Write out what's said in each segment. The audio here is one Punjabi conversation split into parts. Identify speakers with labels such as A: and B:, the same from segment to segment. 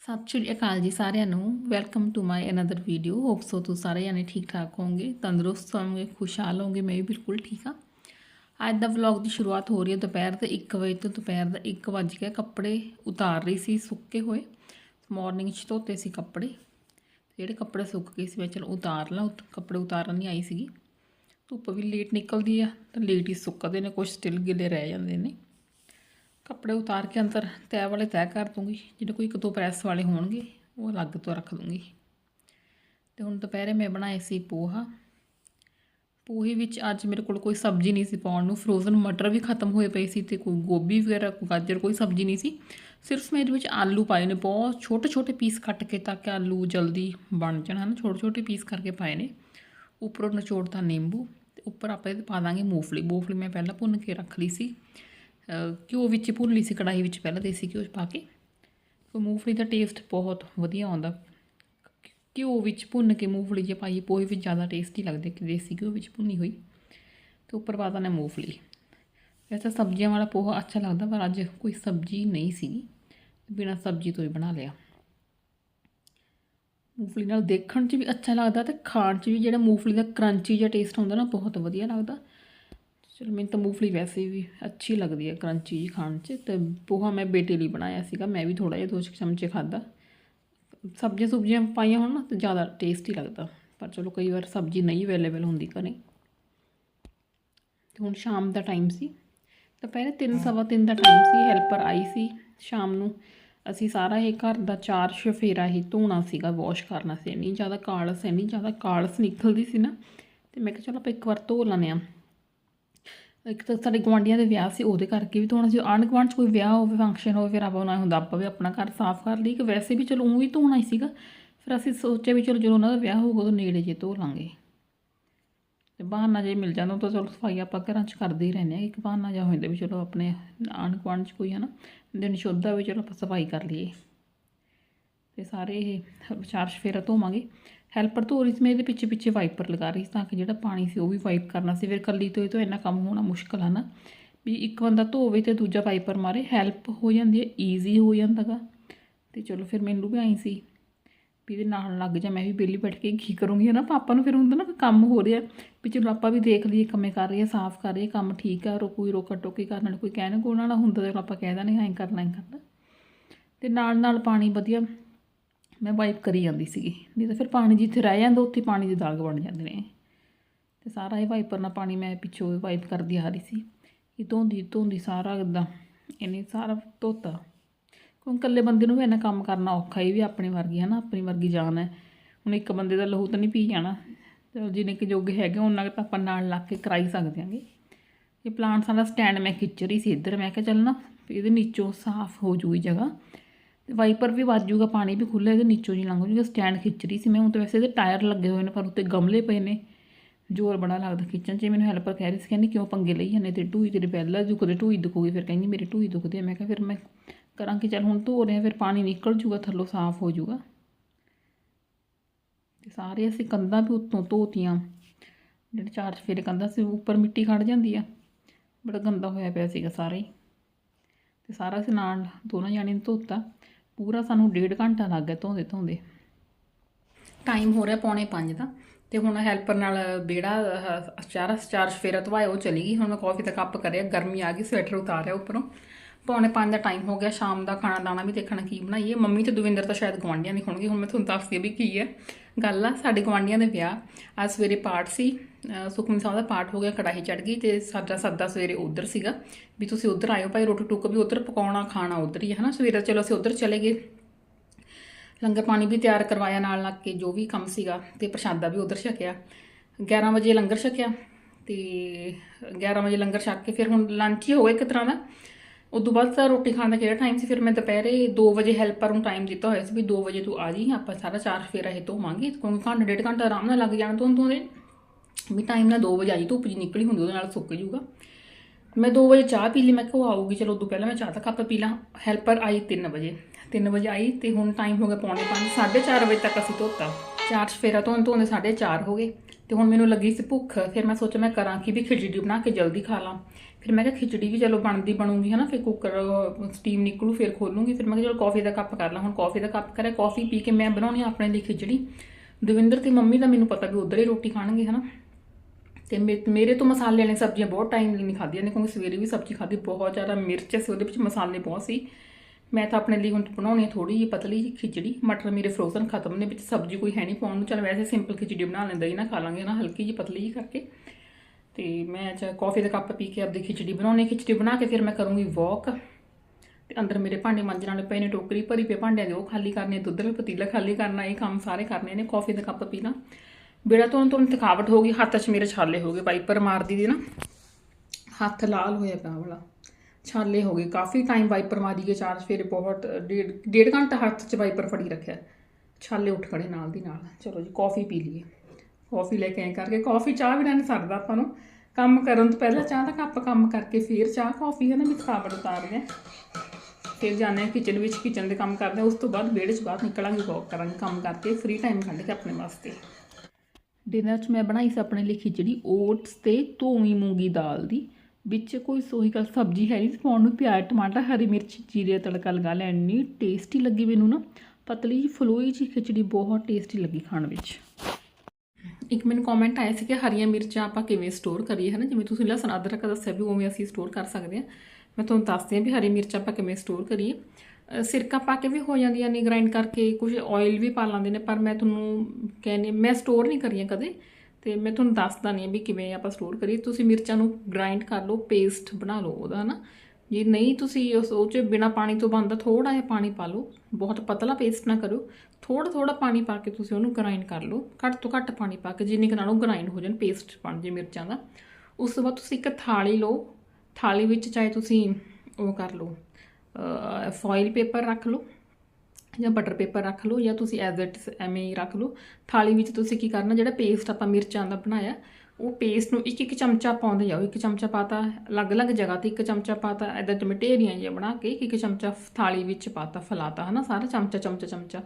A: ਸਤਿ ਸ਼੍ਰੀ ਅਕਾਲ ਜੀ ਸਾਰਿਆਂ ਨੂੰ। Welcome to my another video hope so ਤੁਸੀਂ ਸਾਰੇ ਜਾਨੇ ਠੀਕ ਠਾਕ ਹੋਵੋਗੇ, ਤੰਦਰੁਸਤ ਹੋਵੋਗੇ, ਖੁਸ਼ਹਾਲ ਹੋਵੋਗੇ, ਮੈਂ ਵੀ ਬਿਲਕੁਲ ਠੀਕ ਹਾਂ। ਅੱਜ ਦਾ ਵਲੌਗ ਦੀ ਸ਼ੁਰੂਆਤ ਹੋ ਰਹੀ ਹੈ, ਦੁਪਹਿਰ ਦੇ 1 ਵਜੇ ਤੋਂ ਦੁਪਹਿਰ ਦਾ 1 ਵੱਜ ਗਿਆ ਕੱਪੜੇ ਉਤਾਰ ਰਹੀ ਸੀ, ਸੁੱਕੇ ਹੋਏ। ਮਾਰਨਿੰਗ 'ਚ ਧੋਤੇ ਸੀ ਕੱਪੜੇ। ਜਿਹੜੇ ਕੱਪੜੇ ਸੁੱਕ ਗਏ ਸੀ ਮੈਂ ਚਲ ਉਤਾਰ ਲਾਂ, ਉਤ- ਕੱਪੜੇ ਉਤਾਰਨ ਨਹੀਂ ਆਈ ਸੀਗੀ। ਧੁੱਪ ਵੀ ਲੇਟ ਨਿਕਲਦੀ ਆ, ਤਾਂ ਲੇਟ ਹੀ ਸੁੱਕਦੇ ਨੇ ਕੁਝ ਸਟਿਲ ਗਿੱਲੇ ਰਹਿ ਜਾਂਦੇ ਨੇ। ਕੱਪੜੇ ਉਤਾਰ ਕੇ ਅੰਦਰ ਤੈਅ ਵਾਲੇ ਤੈਅ ਕਰ ਦੂੰਗੀ, ਜਿਹੜੇ ਕੋਈ ਇੱਕ ਦੋ ਪ੍ਰੈਸ ਵਾਲੇ ਹੋਣਗੇ, ਉਹ ਅਲੱਗ ਤੋਂ ਰੱਖ ਦੂੰਗੀ। ਤੇ ਹੁਣ ਦੁਪਹਿਰੇ ਮੈਂ ਬਣਾਏ ਸੀ ਪੋਹਾ। ਪੋਹੇ ਵਿੱਚ ਅੱਜ ਮੇਰੇ ਕੋਲ ਕੋਈ ਸਬਜ਼ੀ ਨਹੀਂ ਸੀ ਪਾਉਣ ਨੂੰ ਫਰੋਜ਼ਨ ਮਟਰ ਵੀ ਖਤਮ ਹੋਏ ਪਏ ਸੀ ਤੇ ਕੋਈ ਗੋਭੀ ਵਗੈਰਾ, ਕੋਈ ਗਾਜਰ, ਕੋਈ ਸਬਜ਼ੀ ਨਹੀਂ ਸੀ। ਸਿਰਫ ਮੈਂ ਇਹਦੇ ਵਿੱਚ ਆਲੂ ਪਾਏ ਨੇ, ਬਹੁਤ ਛੋਟੇ ਛੋਟੇ ਪੀਸ ਕੱਟ ਕੇ ਤਾਂ ਕਿ ਆਲੂ ਜਲਦੀ ਬਣ ਜਾਣ, ਹਨ? ਛੋਟੇ ਛੋਟੇ ਪੀਸ ਕਰਕੇ ਪਾਏ ਨੇ। ਉੱਪਰੋਂ ਨਿਚੋੜਤਾ ਨਿੰਬੂ, ਤੇ ਉੱਪਰ ਆਪਾਂ ਇਹਦੇ ਪਾ ਦਾਂਗੇ ਮੂੰਗਫਲੀ। ਮੂੰਗਫਲੀ ਮੈਂ ਪਹਿਲਾਂ ਭੁੰਨ ਕੇ ਰੱਖ ਲਈ ਸੀ। ਘਿਓ ਵਿੱਚ ਭੁੰਨ ਲਈ ਸੀ, ਕੜਾਹੀ ਵਿੱਚ ਪਹਿਲਾਂ ਦੇਸੀ ਘਿਓ 'ਚ ਪਾ ਕੇ। ਉਹ ਮੂੰਗਫਲੀ ਦਾ ਟੇਸਟ ਬਹੁਤ ਵਧੀਆ ਆਉਂਦਾ। ਘਿਓ ਵਿੱਚ ਭੁੰਨ ਕੇ ਮੂੰਗਫਲੀ ਜੇ ਪਾਈ ਪੋਹੇ ਵਿੱਚ ਜ਼ਿਆਦਾ ਟੇਸਟੀ ਲੱਗਦੇ ਕਿ ਦੇਸੀ ਘਿਓ ਵਿੱਚ ਭੁੰਨੀ ਹੋਈ। ਤੇ ਉੱਪਰ ਪਾ ਦਾਂ ਮੂੰਗਫਲੀ। ਵੈਸੇ ਸਬਜ਼ੀਆਂ ਵਾਲਾ ਪੋਹਾ ਅੱਛਾ ਲੱਗਦਾ, ਪਰ ਅੱਜ ਕੋਈ ਸਬਜ਼ੀ ਨਹੀਂ ਸੀਗੀ। ਬਿਨਾਂ ਸਬਜ਼ੀ ਤੋਂ ਹੀ ਬਣਾ ਲਿਆ। ਮੂੰਗਫਲੀ ਨਾਲ ਦੇਖਣ 'ਚ ਵੀ ਅੱਛਾ ਲੱਗਦਾ ਤੇ ਖਾਣ 'ਚ ਵੀ ਜਿਹੜਾ ਮੂੰਗਫਲੀ ਦਾ ਕਰੰਚੀ ਜਿਹਾ ਟੇਸਟ ਹੁੰਦਾ ਨਾ, ਬਹੁਤ ਵਧੀਆ ਲੱਗਦਾ। ਚਲੋ, ਮੈਨੂੰ ਤਾਂ ਮੂੰਗਫਲੀ ਵੈਸੇ ਵੀ ਅੱਛੀ ਲੱਗਦੀ ਹੈ ਕਰੰਚੀ ਜੀ ਖਾਣ 'ਚ। ਤੇ ਪੋਹਾ ਮੈਂ ਬੇਟੇ ਲਈ ਬਣਾਇਆ ਸੀਗਾ, ਮੈਂ ਵੀ ਥੋੜਾ ਜਿਹਾ ਦੋ ਕੁ ਚਮਚੇ ਖਾਦਾ ਸਬਜ਼ੀਆਂ ਸੁਬਜ਼ੀਆਂ ਪਾਈਆਂ ਹੋਣ ਨਾ, ਤਾਂ ਜ਼ਿਆਦਾ ਟੇਸਟੀ ਲੱਗਦਾ। ਪਰ ਚਲੋ, ਕਈ ਵਾਰ ਸਬਜ਼ੀ ਨਹੀਂ ਅਵੇਲੇਬਲ ਹੁੰਦੀ ਘਰੇ। ਤੇ ਹੁਣ ਸ਼ਾਮ ਦਾ ਟਾਈਮ ਸੀ। ਤਾਂ ਪਹਿਲੇ ਤਿੰਨ, ਸਵਾ ਤਿੰਨ ਦਾ ਟਾਈਮ ਸੀ ਹੈਲਪਰ ਆਈ ਸੀ ਸ਼ਾਮ ਨੂੰ। ਅਸੀਂ ਸਾਰਾ ਇਹ ਘਰ ਦਾ ਚਾਰ ਸ਼ਫੇਰਾ ਹੀ ਧੋਣਾ ਸੀਗਾ ਵਾਸ਼ ਕਰਨਾ ਸੀ। ਇੰਨੀ ਜ਼ਿਆਦਾ ਕਾਲਸ, ਇੰਨੀ ਜ਼ਿਆਦਾ ਕਾਲਸ ਨਿਕਲਦੀ ਸੀ ਨਾ। ਤੇ ਮੈਂ ਕਿਹਾ, ਚਲੋ ਆਪਾਂ ਇੱਕ ਵਾਰ ਧੋ ਲੈਂਦੇ ਹਾਂ। ਇੱਕ ਤਾਂ ਸਾਡੇ ਗੁਆਂਢੀਆਂ ਦੇ ਵਿਆਹ ਸੀ, ਉਹਦੇ ਕਰਕੇ ਵੀ ਧੋਣਾ ਸੀ ਆਂਢ ਗੁਆਂਢ 'ਚ ਕੋਈ ਵਿਆਹ ਹੋਵੇ ਫੰਕਸ਼ਨ ਹੋਵੇ, ਫਿਰ ਆਪਾਂ ਉਹਨਾਂ ਹੁੰਦਾ, ਆਪਾਂ ਵੀ ਆਪਣਾ ਘਰ ਸਾਫ਼ ਕਰ ਲਈ ਕਿ ਵੈਸੇ ਵੀ ਚਲੋ ਉਹ ਵੀ ਧੋਣਾ ਹੀ ਸੀਗਾ। ਫਿਰ ਅਸੀਂ ਸੋਚਿਆ ਵੀ ਚਲੋ ਜਦੋਂ ਉਹਨਾਂ ਦਾ ਵਿਆਹ ਹੋਊਗਾ ਉਦੋਂ ਨੇੜੇ ਜੇ ਧੋ ਲਾਂਗੇ। ਤੇ ਬਹਾਨਾ ਜੇ ਮਿਲ ਜਾਂਦਾ ਤਾਂ ਚਲੋ ਸਫ਼ਾਈ ਆਪਾਂ ਘਰਾਂ 'ਚ ਕਰਦੇ ਹੀ ਰਹਿੰਦੇ ਆ ਇੱਕ ਬਹਾਨਾ ਜਿਹਾ ਹੋ ਜਾਂਦਾ ਵੀ ਚਲੋ ਆਪਣੇ ਆਂਢ ਗੁਆਂਢ 'ਚ ਕੋਈ ਹੈ ਨਾ ਦਿਨ ਸ਼ੁੱਧ ਆ ਵੀ ਚਲੋ ਆਪਾਂ ਸਫ਼ਾਈ ਕਰ ਲਈਏ। ਤੇ ਸਾਰੇ ਇਹ ਚਾਰ ਸ਼ਫੇਰਾ ਧੋਵਾਂਗੇ। ਹੈਲਪਰ ਧੋ ਰਹੀ ਸੀ, ਮੈਂ ਇਹਦੇ ਪਿੱਛੇ ਪਿੱਛੇ ਵਾਈਪਰ ਲਗਾ ਰਹੀ ਸੀ ਤਾਂ ਕਿ ਜਿਹੜਾ ਪਾਣੀ ਸੀ ਉਹ ਵੀ ਵਾਈਪ ਕਰਨਾ ਸੀ। ਫਿਰ ਕੱਲੀ ਤੋਂ ਇਹ ਤੋਂ ਇੰਨਾ ਕੰਮ ਹੋਣਾ ਮੁਸ਼ਕਲ ਆ ਨਾ। ਵੀ ਇੱਕ ਬੰਦਾ ਧੋਵੇ ਤੇ ਦੂਜਾ ਵਾਈਪਰ ਮਾਰੇ, ਹੈਲਪ ਹੋ ਜਾਂਦੀ ਹੈ ਈਜ਼ੀ ਹੋ ਜਾਂਦਾਗਾ ਤੇ ਚਲੋ ਫਿਰ ਮੈਨੂੰ ਵੀ ਆਈ ਸੀ ਵੀ ਇਹਦੇ ਨਾਲ ਲੱਗ ਜਾ, ਮੈਂ ਵੀ ਬੇਲੀ ਬੈਠ ਕੇ ਕੀ ਕਰੂੰਗੀ ਹੈ ਨਾ ਪਾਪਾ ਨੂੰ ਫਿਰ ਹੁੰਦਾ ਨਾ ਵੀ ਕੰਮ ਹੋ ਰਿਹਾ ਵੀ ਚਲੋ ਆਪਾਂ ਵੀ ਦੇਖ ਲਈਏ, ਕੰਮੇ ਕਰ ਰਹੀ ਹੈ ਸਾਫ਼ ਕਰ ਰਹੀ ਹੈ ਕੰਮ ਠੀਕ ਆ ਰੋ ਕੋਈ ਰੋਕਾ ਟੋਕੀ ਕਰਨ ਨਾਲ ਕੋਈ ਕਹਿਣ ਕੋਲ ਵਾਲਾ ਹੁੰਦਾ ਤੇ ਆਪਾਂ ਕਹਿ ਦਿੰਦੇ ਐਂ ਕਰਨਾ ਐਂ ਕਰਨਾ। ਤੇ ਨਾਲ ਨਾਲ ਪਾਣੀ ਵਧੀਆ ਮੈਂ ਵਾਈਪ ਕਰੀ ਜਾਂਦੀ ਸੀਗੀ। ਨਹੀਂ ਤਾਂ ਫਿਰ ਪਾਣੀ ਜਿੱਥੇ ਰਹਿ ਜਾਂਦਾ, ਉੱਥੇ ਪਾਣੀ ਦੇ ਦਾਗ ਬਣ ਜਾਂਦੇ ਨੇ। ਤੇ ਸਾਰਾ ਇਹ ਵਾਈਪਰ ਨਾਲ ਪਾਣੀ ਮੈਂ ਪਿੱਛੋਂ ਵਾਈਪ ਕਰਦੀ ਆ ਰਹੀ ਸੀ। ਇਹ ਧੋਂਦੀ ਧੋਂਦੀ ਸਾਰਾ ਇੱਦਾਂ ਇਹਨੇ ਸਾਰਾ ਧੋਤਾ। ਕਿਉਂਕਿ ਇਕੱਲੇ ਬੰਦੇ ਨੂੰ ਵੀ ਇੰਨਾ ਕੰਮ ਕਰਨਾ ਔਖਾ ਹੀ ਵੀ ਆਪਣੇ ਵਰਗੀ ਹੈ ਨਾ ਆਪਣੀ ਵਰਗੀ ਜਾਨ ਹੈ। ਹੁਣ ਇੱਕ ਬੰਦੇ ਦਾ ਲਹੂ ਤਾਂ ਨਹੀਂ ਪੀ ਜਾਣਾ। ਤੇ ਜਿੰਨੇ ਕਿ ਜੋਗੇ ਹੈਗੇ, ਉਹਨਾਂ ਤਾਂ ਆਪਾਂ ਨਾਲ ਲੱਗ ਕੇ ਕਰਾਈ ਸਕਦੇ ਆਂਗੇ। ਇਹ ਪਲਾਂਟ ਦਾ ਸਟੈਂਡ ਮੈਂ ਖਿੱਚ ਰਹੀ ਸੀ ਇੱਧਰ, ਮੈਂ ਕਿਹਾ ਚੱਲ ਨਾ ਵੀ ਇਹਦੇ ਨੀਚੋਂ ਸਾਫ਼ ਹੋ ਜੂਗੀ ਜਗ੍ਹਾ। ਤੇ ਵਾਈਪਰ ਵੀ ਵੱਜ ਜੂਗਾ ਪਾਣੀ ਵੀ ਖੁੱਲ੍ਹਾ ਇਹਦੇ ਨੀਚੋਂ ਜੀ ਲੰਘ ਜੂਗਾ ਸਟੈਂਡ ਖਿੱਚ ਰਹੀ ਸੀ ਮੈਂ, ਹੁਣ ਤਾਂ ਵੈਸੇ ਇਹਦੇ ਟਾਇਰ ਲੱਗੇ ਹੋਏ ਨੇ ਪਰ ਉੱਤੇ ਗਮਲੇ ਪਏ ਨੇ। ਜ਼ੋਰ ਬੜਾ ਲੱਗਦਾ ਖਿੱਚਣ 'ਚ ਮੈਨੂੰ ਹੈਲਪਰ ਕਹਿ ਰਹੀ ਸੀ, ਕਹਿੰਦੀ ਕਿਉਂ ਪੰਗੇ ਲਈ ਜਾਂਦੇ ਤੇ ਢੂਈ ਤੇਰੇ ਪਹਿਲਾਂ ਦੁਖਦੇ ਢੂਈ ਦੁਖੂਗੀ, ਫਿਰ ਕਹਿੰਦੀ ਮੇਰੇ ਢੂਈ ਦੁਖਦੇ ਆ, ਮੈਂ ਕਿਹਾ ਫਿਰ ਮੈਂ ਕਰਾਂ ਕਿ, ਚੱਲ ਹੁਣ ਧੋ ਰਿਹਾ ਫਿਰ ਪਾਣੀ ਨਿਕਲ ਜੂਗਾ ਥੱਲੋਂ ਸਾਫ਼ ਹੋ ਜੂਗਾ ਤੇ ਸਾਰੇ ਅਸੀਂ ਕੰਧਾਂ ਵੀ ਉੱਤੋਂ ਧੋਤੀਆਂ, ਜਿਹੜੇ ਚਾਰ ਚਫੇਰੇ ਕੰਧਾਂ ਸੀ ਉੱਪਰ ਮਿੱਟੀ ਖੜ ਜਾਂਦੀ ਆ, ਬੜਾ ਗੰਦਾ ਹੋਇਆ ਪਿਆ ਸੀਗਾ ਸਾਰਾ ਹੀ। ਤੇ ਸਾਰਾ ਅਸੀਂ ਨਾਲ ਦੋਨਾਂ ਜਾਣੇ ਨੇ ਧੋਤਾ। ਪੂਰਾ ਸਾਨੂੰ ਡੇਢ ਘੰਟਾ ਲੱਗ ਗਿਆ ਧੋਂਦੇ ਧੋਂਦੇ। ਟਾਈਮ ਹੋ ਰਿਹਾ ਪੌਣੇ 5 ਦਾ, ਤੇ ਹੁਣ ਹੈਲਪਰ ਨਾਲ ਬੇੜਾ ਚਾਰ ਚਾਰ ਸਫੇਰਾ ਧਵਾਇਆ, ਉਹ ਚਲੀ ਗਈ। ਹੁਣ ਮੈਂ ਕਾਫੀ ਦਾ ਕੱਪ ਕਰਿਆ, ਗਰਮੀ ਆ ਗਈ ਸਵੈਟਰ ਉਤਾਰਿਆ ਉੱਪਰੋਂ। ਪੌਣੇ 5 ਦਾ ਟਾਈਮ ਹੋ ਗਿਆ, ਸ਼ਾਮ ਦਾ ਖਾਣਾ ਦਾਣਾ ਵੀ ਦੇਖਣਾ ਕੀ ਬਣਾਈਏ। ਮੰਮੀ ਤੇ ਦਵਿੰਦਰ ਤਾਂ ਸ਼ਾਇਦ ਗਵਾਂਢੀਆਂ ਦੀ ਹੋਣਗੇ ਹੁਣ ਮੈਂ ਤੁਹਾਨੂੰ ਦੱਸਦੀ ਵੀ ਕੀ ਹੈ। ਗੱਲ ਆ, ਸਾਡੇ ਗਵਾਂਢੀਆਂ ਦੇ ਵਿਆਹ, ਅੱਜ ਸਵੇਰੇ ਪਾਠ ਸੀ, ਅਹ ਸੁਖਮਨੀ ਸਾਹਿਬ ਦਾ ਪਾਠ ਹੋ ਗਿਆ, ਕੜਾਹੀ ਚੜ ਗਈ ਤੇ ਸਾਡਾ ਸੱਦਾ ਸਵੇਰੇ ਉਧਰ ਸੀਗਾ ਵੀ ਤੁਸੀਂ ਉਧਰ ਆਇਓ, ਭਾਈ ਰੋਟੀ ਟੁੱਕ ਵੀ ਉਧਰ ਪਕਾਉਣਾ, ਖਾਣਾ ਉਧਰ ਹੀ ਹੈ, ਹਨਾ? ਸਵੇਰੇ ਚਲੋ ਅਸੀਂ ਉਧਰ ਚਲੇ ਗਏ। ਲੰਗਰ ਪਾਣੀ ਵੀ ਤਿਆਰ ਕਰਵਾਇਆ ਨਾਲ ਲੱਗ ਕੇ ਜੋ ਵੀ ਕੰਮ ਸੀਗਾ ਤੇ ਪ੍ਰਸ਼ਾਦਾ ਵੀ ਉਧਰ ਛਕਿਆ। 11 ਵਜੇ ਲੰਗਰ ਛਕਿਆ ਤੇ 11 ਵਜੇ ਲੰਗਰ ਛਕ ਕੇ ਫਿਰ ਹੁਣ ਲੰਚ ਹੀ ਹੋ ਗਿਆ ਇੱਕ ਤਰ੍ਹਾਂ ਦਾ। ਉਦੋਂ ਬਾਅਦ ਤਾਂ ਰੋਟੀ ਖਾਣ ਦਾ ਕਿਹੜਾ ਟਾਈਮ ਸੀ? ਫਿਰ ਮੈਂ ਦੁਪਹਿਰੇ 2 ਵਜੇ ਹੈਲਪਰ ਨੂੰ ਟਾਈਮ ਦਿੱਤਾ ਹੋਇਆ ਸੀ ਵੀ 2 ਵਜੇ ਤੂੰ ਆ ਜੀ ਆਪਾਂ ਸਾਰਾ ਚਾਰ ਫੇਰਾ ਇਹ ਧੋਵਾਂਗੇ। ਕਿਉਂਕਿ ਘੰਟਾ, ਡੇਢ ਘੰਟਾ ਆਰਾਮ ਨਾਲ ਲੱਗ ਜਾਣਾ ਤੋਂ ਧੋਦੇ ਵੀ ਟਾਈਮ ਨਾਲ 2 ਵਜੇ ਆਈ ਧੁੱਪ ਜੀ ਨਿਕਲੀ ਹੁੰਦੀ, ਉਹਦੇ ਨਾਲ ਸੁੱਕ ਜੂਗਾ ਮੈਂ 2 ਵਜੇ ਚਾਹ ਪੀ ਲਈ, ਮੈਂ ਕਿਹਾ ਆਊਗੀ, ਚਲੋ ਉਦੋਂ ਪਹਿਲਾਂ ਮੈਂ ਚਾਹ ਦਾ ਕੱਪ ਪੀ ਲਾਂ। ਹੈਲਪਰ ਆਈ 3 ਵਜੇ। 3 ਵਜੇ ਆਈ ਤੇ ਹੁਣ ਟਾਈਮ ਹੋ ਗਿਆ ਪੌਣੇ 5 4:30 ਵਜੇ ਤੱਕ ਅਸੀਂ ਧੋਤਾ। ਚਾਰ ਸਫੇਰਾ ਤੋਂ ਧੋਂਦੇ 4:30 ਹੋ ਗਏ। ਤੇ ਹੁਣ ਮੈਨੂੰ ਲੱਗੀ ਸੀ ਭੁੱਖ, ਫਿਰ ਮੈਂ ਸੋਚਿਆ ਮੈਂ ਕਰਾਂ ਕਿ ਵੀ ਖਿਚੜੀ ਬਣਾ ਕੇ ਜਲਦੀ ਖਾ ਲਾਂ। ਫਿਰ ਮੈਂ ਕਿਹਾ ਖਿਚੜੀ ਵੀ ਚਲੋ ਬਣਦੀ ਬਣੂਗੀ, ਹਨਾ, ਫਿਰ ਕੁੱਕਰ ਸਟੀਮ ਨਿਕਲੂ, ਫਿਰ ਖੋਲੂੰਗੀ, ਫਿਰ ਮੈਂ ਕਿਹਾ ਚਲੋ ਕਾਫੀ ਦਾ ਕੱਪ ਕਰ ਲਾਂ, ਹੁਣ ਕਾਫੀ ਦਾ ਕੱਪ ਕਰਿਆ ਕਾਫੀ ਪੀ ਕੇ ਮੈਂ ਬਣਾਉਣੀ ਆ ਆਪਣੇ ਲਈ ਖਿਚੜੀ। ਦਵਿੰਦਰ ਤੇ ਮੰਮੀ ਦਾ ਮੈਨੂੰ ਪਤਾ ਵੀ ਉਧਰ ਹੀ ਰੋਟੀ ਖਾਣਗੇ, ਹਨਾ। ਤੇ ਮੇ- ਮੇਰੇ ਤੋਂ ਮਸਾਲੇ ਵਾਲੀਆਂ ਸਬਜ਼ੀਆਂ ਬਹੁਤ ਟਾਈਮ ਲਈ ਨਹੀਂ ਖਾਧੀਆਂ ਨੇ, ਕਿਉਂਕਿ ਸਵੇਰੇ ਵੀ ਸਬਜ਼ੀ ਖਾਧੀ, ਬਹੁਤ ਜ਼ਿਆਦਾ ਮਿਰਚ ਸੀ ਉਹਦੇ ਵਿੱਚ ਮਸਾਲੇ ਬਹੁਤ ਸੀ। ਮੈਂ ਤਾਂ ਆਪਣੇ ਲਈ ਹੁਣ ਬਣਾਉਣੀ ਆ ਥੋੜੀ ਜਿਹੀ ਪਤਲੀ ਜਿਹੀ ਖਿਚੜੀ, ਮਟਰ ਮੇਰੇ ਫਰੋਜ਼ਨ ਖਤਮ ਨੇ, ਵਿੱਚ ਸਬਜ਼ੀ ਕੋਈ ਹੈ ਨਹੀਂ ਪਾਉਣ ਨੂੰ, ਚਲ ਵੈਸੇ ਸਿੰਪਲ ਖਿਚੜੀ ਬਣਾ ਲੈਂਦਾ ਹੀ ਨਾ ਖਾ ਲਾਂਗੇ ਨਾ ਹਲਕੀ ਜਿਹੀ ਪਤਲੀ ਜਿਹੀ ਕਰਕੇ। ਤੇ ਮੈਂ ਚ ਕਾਫੀ ਦਾ ਕੱਪ ਪੀ ਕੇ ਆਪਦੀ ਖਿਚੜੀ ਬਣਾਉਣੀ ਖਿਚੜੀ ਬਣਾ ਕੇ ਫਿਰ ਮੈਂ ਕਰੂੰਗੀ ਵਾਕ ਤੇ ਅੰਦਰ ਮੇਰੇ ਭਾਂਡੇ ਮਾਂਜਣ ਵਾਲੇ ਪਏ ਨੇ ਟੋਕਰੀ, ਭਰੀ ਪਏ ਭਾਂਡਿਆਂ ਦੇ, ਉਹ ਖਾਲੀ ਕਰਨੇ ਦੁੱਧ ਵਾਲਾ ਪਤੀਲਾ ਖਾਲੀ ਕਰਨਾ, ਇਹ ਕੰਮ ਸਾਰੇ ਕਰਨੇ ਨੇ ਕਾਫੀ ਦਾ ਕੱਪ ਪੀਣਾ। ਬੇੜਾ ਤੋਂ ਤੋਂ ਥਕਾਵਟ ਹੋ ਗਈ, ਹੱਥ 'ਚ ਮੇਰੇ ਛਾਲੇ ਹੋ ਗਏ ਵਾਈਪਰ ਮਾਰਦੀ ਦੀ ਨਾ। ਹੱਥ ਲਾਲ ਹੋਇਆ ਪਿਆ ਵਾਲਾ। ਛਾਲੇ ਹੋ ਗਏ। ਕਾਫੀ ਟਾਈਮ ਵਾਈਪਰ ਮਾਰੀ ਗਏ ਚਾਰ ਫਿਰ ਬਹੁਤ, ਡੇਢ ਡੇਢ ਘੰਟਾ ਹੱਥ 'ਚ ਵਾਈਪਰ ਫੜੀ ਰੱਖਿਆ। ਛਾਲੇ ਉੱਠ ਖੜੇ ਨਾਲ ਦੀ ਨਾਲ। ਚਲੋ ਜੀ ਕਾਫੀ ਪੀ ਲਈਏ। ਕਾਫੀ ਲੈ ਕੇ ਆਏ ਕਰਕੇ। ਕਾਫੀ, ਚਾਹ ਵੀ ਨਹੀਂ ਸਰਦਾ ਆਪਾਂ ਨੂੰ। ਕੰਮ ਕਰਨ ਤੋਂ ਪਹਿਲਾਂ ਚਾਹ ਦਾ ਕੱਪ ਕੰਮ ਕਰਕੇ ਫਿਰ ਚਾਹ, ਕਾਫੀ ਹੈ ਨਾ, ਵੀ ਥਕਾਵਟ ਉਤਾਰਦੇ ਆ ਫਿਰ ਜਾਂਦੇ ਆ ਕਿਚਨ ਵਿੱਚ ਕਿਚਨ ਦੇ ਕੰਮ ਕਰਦੇ ਆ ਉਸ ਤੋਂ ਬਾਅਦ ਵਿਹੜੇ 'ਚ ਬਾਹਰ ਨਿਕਲਾਂਗੇ ਵਾਕ ਕਰਾਂਗੇ ਕੰਮ ਕਰਕੇ। ਫ੍ਰੀ ਟਾਈਮ ਕੱਢ ਕੇ ਆਪਣੇ ਵਾਸਤੇ। ਡਿਨਰ 'ਚ ਮੈਂ ਬਣਾਈ ਸੀ ਆਪਣੇ ਲਈ ਖਿਚੜੀ ਓਟਸ ਤੇ ਧੋਵੀਂ ਮੂੰਗੀ ਦਾਲ ਦੀ। ਵਿੱਚ ਕੋਈ ਸੋਹੀ ਗੱਲ ਸਬਜ਼ੀ ਹੈ ਨਹੀਂ। ਸੀ ਪਾਉਣ ਨੂੰ ਪਿਆਜ਼, ਟਮਾਟਰ, ਹਰੀ ਮਿਰਚ, ਜੀਰੇ ਦਾ ਤੜਕਾ ਲਗਾ ਲਿਆ। ਇੰਨੀ ਟੇਸਟੀ ਲੱਗੀ ਮੈਨੂੰ ਨਾ। ਪਤਲੀ ਜਿਹੀ, ਫਲੋਈ ਜਿਹੀ ਖਿਚੜੀ ਬਹੁਤ ਟੇਸਟੀ ਲੱਗੀ ਖਾਣ ਵਿੱਚ। ਇੱਕ ਮੈਨੂੰ ਕਮੈਂਟ ਆਇਆ ਸੀ ਕਿ ਹਰੀਆਂ ਮਿਰਚਾਂ ਆਪਾਂ ਕਿਵੇਂ ਸਟੋਰ ਕਰੀਏ ਹਨਾ? ਜਿਵੇਂ ਤੁਸੀਂ ਲਸਣ ਅਦਰਕ ਦੱਸਿਆ ਵੀ ਉਵੇਂ ਅਸੀਂ ਸਟੋਰ ਕਰ ਸਕਦੇ ਹਾਂ। ਮੈਂ ਤੁਹਾਨੂੰ ਦੱਸਦੀ ਹਾਂ ਵੀ ਹਰੀ ਮਿਰਚਾਂ ਆਪਾਂ ਕਿਵੇਂ ਸਟੋਰ ਕਰੀਏ। ਅ, ਸਿਰਕਾ ਪਾ ਕੇ ਵੀ ਹੋ ਜਾਂਦੀਆਂ ਨੇ ਗ੍ਰਾਈਂਡ ਕਰਕੇ ਕੁਝ ਆਇਲ ਵੀ ਪਾ ਲੈਂਦੇ ਨੇ ਪਰ ਮੈਂ ਤੁਹਾਨੂੰ ਕਹਿੰਦੀ ਮੈਂ ਸਟੋਰ ਨਹੀਂ ਕਰੀਆਂ ਕਦੇ। ਤੇ ਮੈਂ ਤੁਹਾਨੂੰ ਦੱਸਦਾ ਨਹੀਂ ਵੀ ਕਿਵੇਂ ਆਪਾਂ ਸਟੋਰ ਕਰੀਏ। ਤੁਸੀਂ ਮਿਰਚਾਂ ਨੂੰ ਗ੍ਰਾਈਂਡ ਕਰ ਲਓ ਪੇਸਟ ਬਣਾ ਲਓ ਉਹਦਾ ਨਾ ਜੇ ਨਹੀਂ, ਤੁਸੀਂ ਉਸ ਉਹ 'ਚ ਬਿਨਾ ਪਾਣੀ ਤੋਂ ਬਣਦਾ ਥੋੜਾ ਜਿਹਾ ਪਾਣੀ ਪਾ ਲਓ। ਬਹੁਤ ਪਤਲਾ ਪੇਸਟ ਨਾ ਕਰੋ। ਥੋੜਾ ਥੋੜਾ ਪਾਣੀ ਪਾ ਕੇ ਤੁਸੀਂ ਉਹਨੂੰ ਗ੍ਰਾਈਂਡ ਕਰ ਲਓ। ਘੱਟ ਤੋਂ ਘੱਟ ਪਾਣੀ ਪਾ ਕੇ ਜਿੰਨੀ ਕੁ ਨਾਲ ਉਹ ਗ੍ਰਾਈਂਡ ਹੋ ਜਾਣ ਪੇਸਟ ਬਣ ਜੇ ਮਿਰਚਾਂ ਦਾ। ਉਸ ਤੋਂ ਬਾਅਦ ਤੁਸੀਂ ਇੱਕ ਥਾਲੀ ਲਓ। ਥਾਲੀ ਵਿੱਚ ਚਾਹੇ ਤੁਸੀਂ ਉਹ ਕਰ ਲਓ ਫੋਇਲ ਪੇਪਰ ਰੱਖ ਲਓ ਜਾਂ ਬਟਰ ਪੇਪਰ ਰੱਖ ਲਓ ਜਾਂ ਤੁਸੀਂ ਐਜ਼ ਇਟ ਐਵੇਂ ਹੀ ਰੱਖ ਲਓ। ਥਾਲੀ ਵਿੱਚ ਤੁਸੀਂ ਕੀ ਕਰਨਾ, ਜਿਹੜਾ ਪੇਸਟ ਆਪਾਂ ਮਿਰਚਾਂ ਦਾ ਬਣਾਇਆ ਉਹ ਪੇਸਟ ਨੂੰ ਇੱਕ ਇੱਕ ਚਮਚਾ ਪਾਉਂਦੇ ਜਾਓ ਇੱਕ ਚਮਚਾ ਪਾਤਾ ਅਲੱਗ-ਅਲੱਗ ਜਗ੍ਹਾ ਤੇ, ਇੱਕ ਚਮਚਾ ਪਾਤਾ ਐਦਾਂ ਟਮਟੇਰੀਆਂ ਜਿਹਾ ਬਣਾ ਕੇ ਇੱਕ ਇੱਕ ਚਮਚਾ ਥਾਲੀ ਵਿੱਚ ਪਾਤਾ, ਫਲਾਤਾ, ਹਨਾ, ਸਾਰਾ ਚਮਚਾ ਚਮਚਾ ਚਮਚਾ।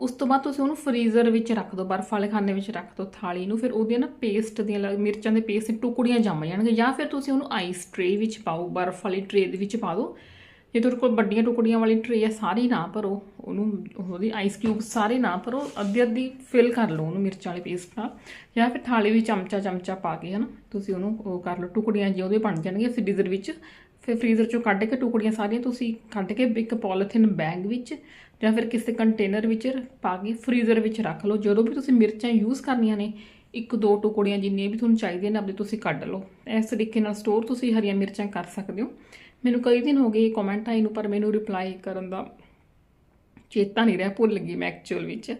A: ਉਸ ਤੋਂ ਬਾਅਦ ਤੁਸੀਂ ਉਹਨੂੰ ਫਰੀਜ਼ਰ ਵਿੱਚ ਰੱਖ ਦਿਓ ਬਰਫ਼ ਵਾਲੇ ਖਾਨੇ ਵਿੱਚ ਰੱਖ ਦਿਓ ਥਾਲੀ ਨੂੰ, ਫਿਰ ਉਹਦੀਆਂ ਨਾ ਪੇਸਟ ਦੀਆਂ ਲ- ਮਿਰਚਾਂ ਦੇ ਪੇਸਟ ਟੁਕੜੀਆਂ ਜੰਮ ਜਾਣਗੀਆਂ, ਜਾਂ ਫਿਰ ਤੁਸੀਂ ਉਹਨੂੰ ਆਈਸ ਟਰੇ ਵਿੱਚ ਪਾਓ, ਬਰਫ਼ ਵਾਲੀ ਟਰੇ ਦੇ ਵਿੱਚ ਪਾ ਦਿਓ ਜੇ ਤੁਹਾਡੇ ਕੋਲ ਵੱਡੀਆਂ ਟੁਕੜੀਆਂ ਵਾਲੀ ਟਰੇ ਹੈ ਸਾਰੀ ਨਾ ਭਰੋ। ਉਹਨੂੰ, ਉਹਦੀ ਆਈਸ ਕਿਊਬ ਸਾਰੇ ਨਾ ਭਰੋ। ਅੱਧੀ ਅੱਧੀ ਫਿਲ ਕਰ ਲਓ ਉਹਨੂੰ ਮਿਰਚਾਂ ਵਾਲੇ ਪੇਸਟ ਨਾਲ। ਜਾਂ ਫਿਰ ਥਾਲੀ ਵਿੱਚ ਚਮਚਾ ਚਮਚਾ ਪਾ ਕੇ, ਹਨਾ, ਤੁਸੀਂ ਉਹਨੂੰ ਉਹ ਕਰ ਲਓ। ਟੁਕੜੀਆਂ ਜੇ ਉਹਦੇ ਬਣ ਜਾਣਗੀਆਂ ਫਰੀਜ਼ਰ ਵਿੱਚ, ਫਿਰ ਫਰੀਜ਼ਰ ਚੋਂ ਕੱਢ ਕੇ ਟੁਕੜੀਆਂ ਸਾਰੀਆਂ ਤੁਸੀਂ ਕੱਢ ਕੇ ਇੱਕ ਪੋਲੀਥਿਨ ਬੈਗ ਵਿੱਚ ਜਾਂ ਫਿਰ ਕਿਸੇ ਕੰਟੇਨਰ ਵਿੱਚ ਪਾ ਕੇ ਫਰੀਜ਼ਰ ਵਿੱਚ ਰੱਖ ਲਓ। ਜਦੋਂ ਵੀ ਤੁਸੀਂ ਮਿਰਚਾਂ ਯੂਜ਼ ਕਰਨੀਆਂ ਨੇ, ਇੱਕ ਦੋ ਟੁਕੜੀਆਂ ਜਿੰਨੀਆਂ ਵੀ ਤੁਹਾਨੂੰ ਚਾਹੀਦੀਆਂ ਨੇ ਆਪਣੇ ਤੁਸੀਂ ਕੱਢ ਲਓ। ਇਸ ਤਰੀਕੇ ਨਾਲ ਸਟੋਰ ਤੁਸੀਂ ਹਰੀਆਂ ਮਿਰਚਾਂ ਕਰ ਸਕਦੇ ਹੋ। ਮੈਨੂੰ ਕਈ ਦਿਨ ਹੋ ਗਏ ਕਮੈਂਟ ਆਈ ਨੂੰ, ਪਰ ਮੈਨੂੰ ਰਿਪਲਾਈ ਕਰਨ ਦਾ ਚੇਤਾ ਨਹੀਂ ਰਿਹਾ, ਭੁੱਲ ਗਈ ਮੈਂ ਐਕਚੁਅਲ ਵਿੱਚ।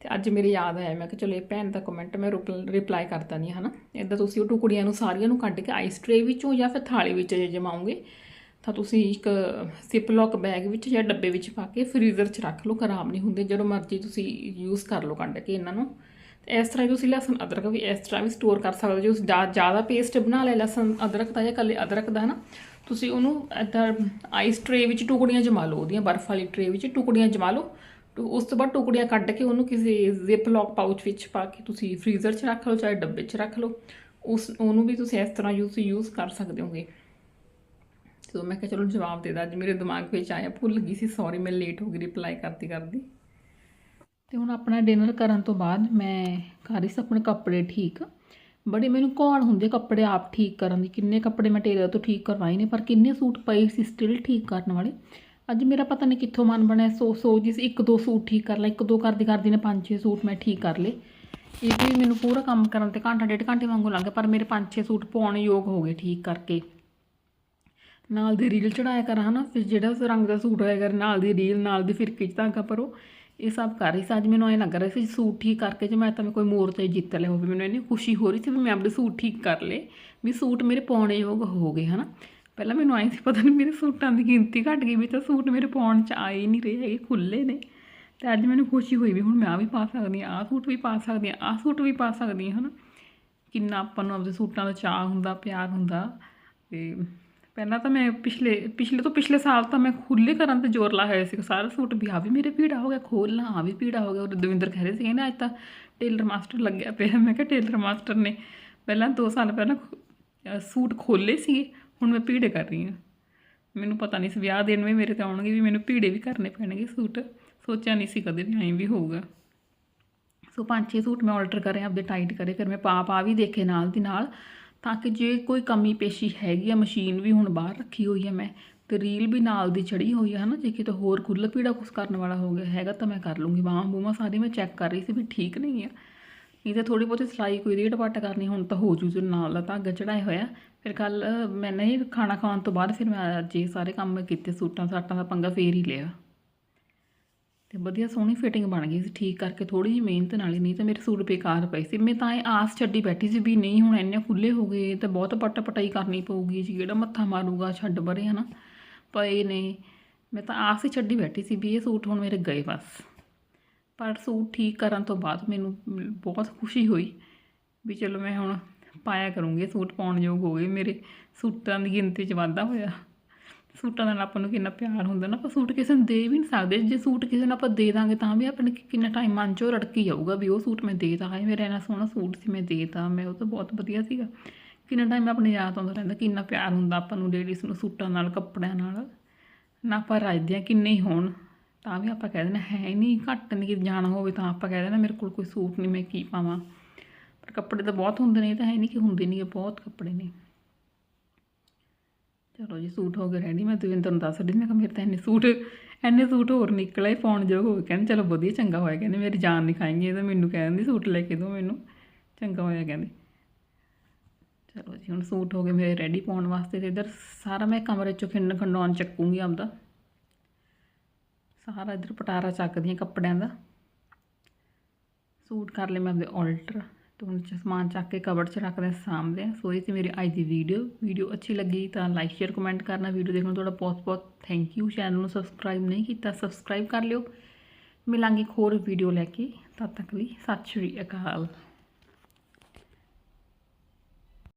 A: ਤੇ ਅੱਜ ਮੇਰੇ ਯਾਦ ਆਇਆ, ਮੈਂ ਕਿ ਚਲੋ ਇਹ ਭੈਣ ਦਾ ਕਮੈਂਟ ਮੈਂ ਰਿਪਲਾਈ ਕਰਤਾ ਨਹੀਂ ਹਨਾ? ਇਦਾਂ ਤੁਸੀਂ ਉਹ ਟੁਕੜੀਆਂ ਨੂੰ ਸਾਰੀਆਂ ਨੂੰ ਕੱਢ ਕੇ ਆਈਸ ਟਰੇ ਵਿੱਚੋਂ ਜਾਂ ਫਿਰ ਥਾਲੀ ਵਿੱਚ ਜੇ ਜਮਾਉਂਗੇ ਤਾਂ ਤੁਸੀਂ ਇੱਕ ਸਿਪਲੌਕ ਬੈਗ ਵਿੱਚ ਜਾਂ ਡੱਬੇ ਵਿੱਚ ਪਾ ਕੇ ਫਰੀਜ਼ਰ 'ਚ ਰੱਖ ਲਓ, ਖਰਾਬ ਨਹੀਂ ਹੁੰਦੇ, ਜਦੋਂ ਮਰਜ਼ੀ ਤੁਸੀਂ ਯੂਜ਼ ਕਰ ਲਓ ਕੱਢ ਕੇ ਇਹਨਾਂ ਨੂੰ। ਤੇ ਇਸ ਤਰ੍ਹਾਂ ਤੁਸੀਂ ਲਸਣ ਅਦਰਕ ਵੀ ਇਸ ਤਰ੍ਹਾਂ ਵੀ ਸਟੋਰ ਕਰ ਸਕਦੇ ਹੋ, ਜੇ ਤੁਸੀਂ ਜ਼ਿਆਦਾ ਪੇਸਟ ਬਣਾ ਲਿਆ ਲਸਣ ਅਦਰਕ ਦਾ ਜਾਂ ਕੱਲੇ ਅਦਰਕ ਦਾ, ਹਨਾ? ਤੁਸੀਂ ਉਹਨੂੰ ਇੱਦਾਂ ਆਈਸ ਟਰੇ ਵਿੱਚ ਟੁਕੜੀਆਂ ਜਮਾ ਲਓ, ਉਹਦੀਆਂ ਬਰਫ਼ ਵਾਲੀ ਟਰੇ ਵਿੱਚ ਟੁਕੜੀਆਂ ਜਮਾ ਲਓ। ਤੇ ਉਸ ਤੋਂ ਬਾਅਦ ਟੁਕੜੀਆਂ ਕੱਢ ਕੇ ਉਹਨੂੰ ਕਿਸੇ ਜ਼ਿਪ ਲੌਕ ਪਾਊਚ ਵਿੱਚ ਪਾ ਕੇ ਤੁਸੀਂ ਫ੍ਰੀਜ਼ਰ 'ਚ ਰੱਖ ਲਓ ਚਾਹੇ ਡੱਬੇ 'ਚ ਰੱਖ ਲਓ। ਉਸ, ਉਹਨੂੰ ਵੀ ਤੁਸੀਂ ਇਸ ਤਰ੍ਹਾਂ ਯੂਜ਼ ਯੂਜ਼ ਕਰ ਸਕਦੇ ਹੋਗੇ। ਤੇ ਮੈਂ ਕਿਹਾ ਚਲੋ ਜਵਾਬ ਦੇ ਦਾਂ, ਅੱਜ ਮੇਰੇ ਦਿਮਾਗ ਵਿੱਚ ਆਇਆ, ਭੁੱਲ ਗਈ ਸੀ ਸੌਰੀ ਮੈਂ ਲੇਟ ਹੋ ਗਈ ਰਿਪਲਾਈ ਕਰਦੀ ਕਰਦੀ। ਤੇ ਹੁਣ ਆਪਣਾ ਡਿਨਰ ਕਰਨ ਤੋਂ ਬਾਅਦ ਮੈਂ ਕਰ ਰਹੀ ਸੀ ਆਪਣੇ ਕੱਪੜੇ ਠੀਕ। ਬੜੇ ਮੈਨੂੰ ਘੋਲ ਹੁੰਦੇ ਕੱਪੜੇ ਆਪ ਠੀਕ ਕਰਨ ਦੀ, ਕਿੰਨੇ ਕੱਪੜੇ ਮੈਂ ਟੇਲਰ ਤੋਂ ਠੀਕ ਕਰਵਾਏ ਨੇ, ਪਰ ਕਿੰਨੇ ਸੂਟ ਪਏ ਸੀ ਸਟਿਲ ਠੀਕ ਕਰਨ ਵਾਲੇ। ਅੱਜ ਮੇਰਾ ਪਤਾ ਨਹੀਂ ਕਿੱਥੋਂ ਮਨ ਬਣਿਆ, ਸੋ ਸੋਚਦੀ ਸੀ, ਇੱਕ ਦੋ ਸੂਟ ਠੀਕ ਕਰ ਲਾ ਇੱਕ ਦੋ ਕਰਦੀ ਕਰਦੀ ਨੇ ਪੰਜ ਛੇ ਸੂਟ ਮੈਂ ਠੀਕ ਕਰ ਲਏ। ਇਹ ਵੀ ਮੈਨੂੰ ਪੂਰਾ ਕੰਮ ਕਰਨ ਤੇ ਘੰਟਾ ਡੇਢ ਘੰਟੇ ਵਾਂਗੂ ਲੱਗ ਗਿਆ, ਪਰ ਮੇਰੇ ਪੰਜ ਛੇ ਸੂਟ ਪਾਉਣ ਯੋਗ ਹੋ ਗਏ ਠੀਕ ਕਰਕੇ। ਨਾਲ ਦੀ ਰੀਲ ਚੜਾਇਆ ਕਰ ਹਨਾ, ਫਿਰ ਜਿਹੜਾ ਰੰਗ ਦਾ ਸੂਟ ਹੋਇਆ ਕਰ, ਨਾਲ ਦੀ ਰੀਲ, ਨਾਲ ਦੀ ਫਿਰਕੀ 'ਚ ਧਾਗਾ ਭਰੋ। ਇਹ ਸਭ ਕਰ ਰਹੀ ਸੀ। ਅੱਜ ਮੈਨੂੰ ਐਂ ਲੱਗ ਰਿਹਾ ਸੀ ਸੂਟ ਠੀਕ ਕਰਕੇ ਜੇ ਮੈਂ ਤਾਂ ਮੈਂ ਕੋਈ ਮੋਰਚਾ ਹੀ ਜਿੱਤ ਲਿਆ ਹੋਵੇ, ਮੈਨੂੰ ਇੰਨੀ ਖੁਸ਼ੀ ਹੋ ਰਹੀ ਸੀ ਵੀ ਮੈਂ ਆਪਣੇ ਸੂਟ ਠੀਕ ਕਰ ਲਏ। ਵੀ ਸੂਟ ਮੇਰੇ ਪਾਉਣੇ ਯੋਗ ਹੋ ਗਏ, ਹਨਾ। ਪਹਿਲਾਂ ਮੈਨੂੰ ਆਈ ਸੀ, ਪਤਾ ਨਹੀਂ ਮੇਰੇ ਸੂਟਾਂ ਦੀ ਗਿਣਤੀ ਘਟ ਗਈ ਵੀ ਤਾਂ ਸੂਟ ਮੇਰੇ ਪਾਉਣ 'ਚ ਆਏ ਨਹੀਂ ਰਹੇ ਹੈਗੇ ਖੁੱਲੇ ਨੇ। ਤੇ ਅੱਜ ਮੈਨੂੰ ਖੁਸ਼ੀ ਹੋਈ ਵੀ ਹੁਣ ਮੈਂ ਆਹ ਵੀ ਪਾ ਸਕਦੀ ਹਾਂ, ਆਹ ਸੂਟ ਵੀ ਪਾ ਸਕਦੀ ਹਾਂ, ਆਹ ਸੂਟ ਵੀ ਪਾ ਸਕਦੀ ਹਾਂ, ਹਨਾ। ਕਿੰਨਾ ਆਪਾਂ ਨੂੰ ਆਪਣੇ ਸੂਟਾਂ ਦਾ ਚਾਹ ਹੁੰਦਾ, ਪਿਆਰ ਹੁੰਦਾ ਤੇ ਪਹਿਲਾਂ ਤਾਂ ਮੈਂ ਪਿਛਲੇ ਪਿਛਲੇ ਤੋਂ ਪਿਛਲੇ ਸਾਲ ਤਾਂ ਮੈਂ ਖੁੱਲੇ ਕਰਨ ਤੇ ਜ਼ੋਰ ਲਾਇਆ ਹੋਇਆ ਸੀ, ਸਾਰਾ ਸੂਟ ਵੀ ਆ ਵੀ ਮੇਰੇ ਪੀੜਾ ਹੋ ਗਿਆ ਖੋਲਣਾ ਆ ਵੀ ਪੀੜਾ ਹੋ ਗਿਆ ਉਹ ਦਵਿੰਦਰ ਕਹਿ ਰਹੇ ਸੀ ਨਾ ਅੱਜ ਤਾਂ ਟੇਲਰ ਮਾਸਟਰ ਲੱਗਿਆ ਪਿਆ ਮੈਂ ਕਿਹਾ ਟੇਲਰ ਮਾਸਟਰ ਨੇ, ਪਹਿਲਾਂ 2 ਸਾਲ ਪਹਿਲਾਂ ਸੂਟ ਖੋਲੇ ਸੀਗੇ, ਹੁਣ ਮੈਂ ਭੀੜੇ ਕਰ ਰਹੀ ਹਾਂ। ਮੈਨੂੰ ਪਤਾ ਨਹੀਂ ਸੀ, ਵਿਆਹ ਦੇਣ ਵੀ ਮੇਰੇ ਤੇ ਆਉਣਗੇ ਵੀ ਮੈਨੂੰ ਭੀੜੇ ਵੀ ਕਰਨੇ ਪੈਣਗੇ ਸੂਟ, ਸੋਚਿਆ ਨਹੀਂ ਸੀ ਕਦੇ ਵੀ ਐਂ ਵੀ ਹੋਊਗਾ। ਸੋ ਪੰਜ ਛੇ ਸੂਟ ਮੈਂ ਆਲਟਰ ਕਰੇ, ਆਪਦੇ ਟਾਈਟ ਕਰੇ, ਫਿਰ ਮੈਂ ਪਾ ਪਾ ਵੀ ਦੇਖੇ ਨਾਲ ਦੀ ਨਾਲ ਤਾਂ ਕਿ ਜੇ ਕੋਈ ਕਮੀ ਪੇਸ਼ੀ ਹੈਗੀ ਆ, ਮਸ਼ੀਨ ਵੀ ਹੁਣ ਬਾਹਰ ਰੱਖੀ ਹੋਈ ਹੈ ਮੈਂ, ਤੇ ਰੀਲ ਵੀ ਨਾਲ ਦੀ ਚੜੀ ਹੋਈ ਹੈ ਹਨਾ, ਜੇ ਕਿਤੇ ਹੋਰ ਖੁੱਲ੍ਹ ਪੀੜਾ ਕੁਛ ਕਰਨ ਵਾਲਾ ਹੋ ਗਿਆ ਹੈਗਾ ਤਾਂ ਮੈਂ ਕਰ ਲੂੰਗੀ। ਬਾਹਾਂ ਬੂਹਾਂ ਸਾਰੀ ਮੈਂ ਚੈੱਕ ਕਰ ਰਹੀ ਸੀ ਵੀ ਠੀਕ ਨਹੀਂ ਆ। ਨਹੀਂ ਤਾਂ ਥੋੜੀ ਬਹੁਤੀ ਸਿਲਾਈ ਕੋਈ ਰੇਟ ਵੱਟ ਕਰਨੀ ਹੁਣ ਤਾਂ ਹੋ ਜੂ ਜੋ ਨਾਲ ਦਾ ਧਾਗਾ ਚੜਾਇਆ ਹੋਇਆ। ਫਿਰ ਕੱਲ ਮੈਂ ਨਹੀਂ ਖਾਣਾ ਖਾਣ ਤੋਂ ਬਾਅਦ ਫਿਰ ਮੈਂ ਅੱਜ ਇਹ ਸਾਰੇ ਕੰਮ ਕੀਤੇ ਸੂਟਾਂ, ਸਾਟਾਂ ਦਾ ਪੰਗਾ ਫੇਰ ਹੀ ਲਿਆ। ਤੇ ਵਧੀਆ ਸੋਹਣੀ ਫਿਟਿੰਗ ਬਣ ਗਈ ਸੀ, ਠੀਕ ਕਰਕੇ ਥੋੜੀ ਜਿਹੀ ਮਿਹਨਤ ਨਾਲ ਹੀ, ਨਹੀਂ ਤਾਂ ਮੇਰੇ ਸੂਟ ਬੇਕਾਰ ਪਏ ਸੀ। ਮੈਂ ਤਾਂ ਇਹ ਆਸ ਛੱਡੀ ਬੈਠੀ ਸੀ ਵੀ ਨਹੀਂ, ਹੁਣ ਇੰਨੇ ਖੁੱਲੇ ਹੋ ਗਏ, ਤਾਂ ਬਹੁਤ ਪੱਟ ਪਟਾਈ ਕਰਨੀ ਪਊਗੀ, ਜੀ ਕਿਹੜਾ ਮੱਥਾ ਮਾਰੂਗਾ, ਛੱਡ ਬਰੇ ਹਨਾ। ਪਏ ਨੇ। ਮੈਂ ਤਾਂ ਆਸ ਹੀ ਛੱਡੀ ਬੈਠੀ ਸੀ ਵੀ ਇਹ ਸੂਟ ਹੁਣ ਮੇਰੇ ਗਏ ਬਸ। ਪਰ ਸੂਟ ਠੀਕ ਕਰਨ ਤੋਂ ਬਾਅਦ ਮੈਨੂੰ ਬਹੁਤ ਖੁਸ਼ੀ ਹੋਈ ਵੀ ਚਲੋ ਮੈਂ ਹੁਣ ਪਾਇਆ ਕਰੂੰਗੀ ਸੂਟ, ਪਾਉਣ ਯੋਗ ਹੋ ਗਏ ਮੇਰੇ। ਸੂਟਾਂ ਦੀ ਗਿਣਤੀ 'ਚ ਵਾਧਾ ਹੋਇਆ। ਸੂਟਾਂ ਨਾਲ ਆਪਾਂ ਨੂੰ ਕਿੰਨਾ ਪਿਆਰ ਹੁੰਦਾ ਨਾ, ਆਪਾਂ ਸੂਟ ਕਿਸੇ ਨੂੰ ਦੇ ਵੀ ਨਹੀਂ ਸਕਦੇ। ਜੇ ਸੂਟ ਕਿਸੇ ਨੂੰ ਆਪਾਂ ਦੇ ਦਾਂਗੇ ਤਾਂ ਵੀ ਆਪਣੇ ਕਿ- ਕਿੰਨਾ ਟਾਈਮ ਮਨ 'ਚੋਂ ਰੜਕੀ ਜਾਊਗਾ ਵੀ ਉਹ ਸੂਟ ਮੈਂ ਦੇਤਾ ਹੈ ਮੇਰਾ ਇੰਨਾ ਸੋਹਣਾ ਸੂਟ ਸੀ, ਮੈਂ ਦੇਤਾ ਮੈਂ ਉਹ ਤਾਂ ਬਹੁਤ ਵਧੀਆ ਸੀਗਾ। ਕਿੰਨਾ ਟਾਈਮ ਆਪਣੇ ਯਾਦ ਆਉਂਦਾ ਰਹਿੰਦਾ, ਕਿੰਨਾ ਪਿਆਰ ਹੁੰਦਾ ਆਪਾਂ ਨੂੰ ਲੇਡੀਜ਼ ਨੂੰ ਸੂਟਾਂ ਨਾਲ, ਕੱਪੜਿਆਂ ਨਾਲ। ਨਾ ਆਪਾਂ ਰੱਜਦੇ ਹਾਂ ਕਿੰਨੇ ਹੀ ਹੋਣ, ਤਾਂ ਵੀ ਆਪਾਂ ਕਹਿ ਦਿੰਦੇ ਹੈ, ਹੀ ਨਹੀਂ ਘੱਟ ਨਹੀਂ ਕਿ ਜਾਣਾ ਹੋਵੇ ਤਾਂ ਆਪਾਂ ਕਹਿ ਦਿੰਦੇ ਮੇਰੇ ਕੋਲ ਕੋਈ ਸੂਟ ਨਹੀਂ ਮੈਂ ਕੀ ਪਾਵਾਂ। ਪਰ ਕੱਪੜੇ ਤਾਂ ਬਹੁਤ ਹੁੰਦੇ ਨੇ, ਇਹ ਤਾਂ ਹੈ ਨਹੀਂ ਕਿ ਹੁੰਦੇ ਨਹੀਂ ਬਹੁਤ ਕੱਪੜੇ ਨੇ। ਚਲੋ ਜੀ ਸੂਟ ਹੋ ਗਏ ਰੈਡੀ ਮੈਂ ਦਵਿੰਦਰ ਨੂੰ ਦੱਸ ਰਹੀ ਮੈਂ ਕਿਹਾ ਮੇਰੇ ਤਾਂ ਇੰਨੇ ਸੂਟ ਇੰਨੇ ਸੂਟ ਹੋਰ ਨਿਕਲੇ ਪਾਉਣ ਜੋ ਹੋ ਗਏ ਕਹਿੰਦੇ, ਚਲੋ ਵਧੀਆ ਚੰਗਾ ਹੋਇਆ, ਕਹਿੰਦੇ ਮੇਰੀ ਜਾਨ ਨਹੀਂ ਖਾਏਂਗੇ, ਇਹ ਤਾਂ ਮੈਨੂੰ ਕਹਿੰਦੀ ਸੂਟ ਲੈ ਕੇ ਦਿਓ ਮੈਨੂੰ, ਚੰਗਾ ਹੋਇਆ ਕਹਿੰਦੇ। ਚਲੋ ਜੀ, ਹੁਣ ਸੂਟ ਹੋ ਗਏ ਮੇਰੇ ਰੈਡੀ ਪਾਉਣ ਵਾਸਤੇ ਤੇ ਇਧਰ ਸਾਰਾ ਮੈਂ ਕਮਰੇ ਚੋਂ ਖਿੰਡ ਖੰਡੌਨ ਚੱਕੂੰਗੀ ਆਪਦਾ। ਸਾਰਾ ਇਧਰ ਪਟਾਰਾ ਚੱਕਦੀ ਹਾਂ ਕੱਪੜਿਆਂ ਦਾ। ਸੂਟ ਕਰ ਲਏ ਮੈਂ ਆਪਦੇ ਆਲਟਰ ਤੇ ਹੁਣ ਸਮਾਨ ਚੱਕ ਕੇ ਕਬੜ 'ਚ ਰੱਖਦੇ ਹਾਂ ਸਾਂਭਦੇ ਹਾਂ ਸੋ ਇਹ ਸੀ ਮੇਰੀ ਅੱਜ ਦੀ ਵੀਡੀਓ ਵੀਡੀਓ ਅੱਛੀ ਲੱਗੀ ਤਾਂ ਲਾਈਕ ਸ਼ੇਅਰ ਕਮੈਂਟ ਕਰਨਾ। ਵੀਡੀਓ ਦੇਖਣ ਤੁਹਾਡਾ ਬਹੁਤ ਬਹੁਤ ਥੈਂਕ ਯੂ ਚੈਨਲ ਨੂੰ ਸਬਸਕ੍ਰਾਈਬ ਨਹੀਂ ਕੀਤਾ ਸਬਸਕ੍ਰਾਈਬ ਕਰ ਲਿਓ। ਮਿਲਾਂਗੇ ਇੱਕ ਹੋਰ ਵੀਡੀਓ ਲੈ ਕੇ। ਤਦ ਤੱਕ ਲਈ ਸਤਿ ਸ਼੍ਰੀ ਅਕਾਲ।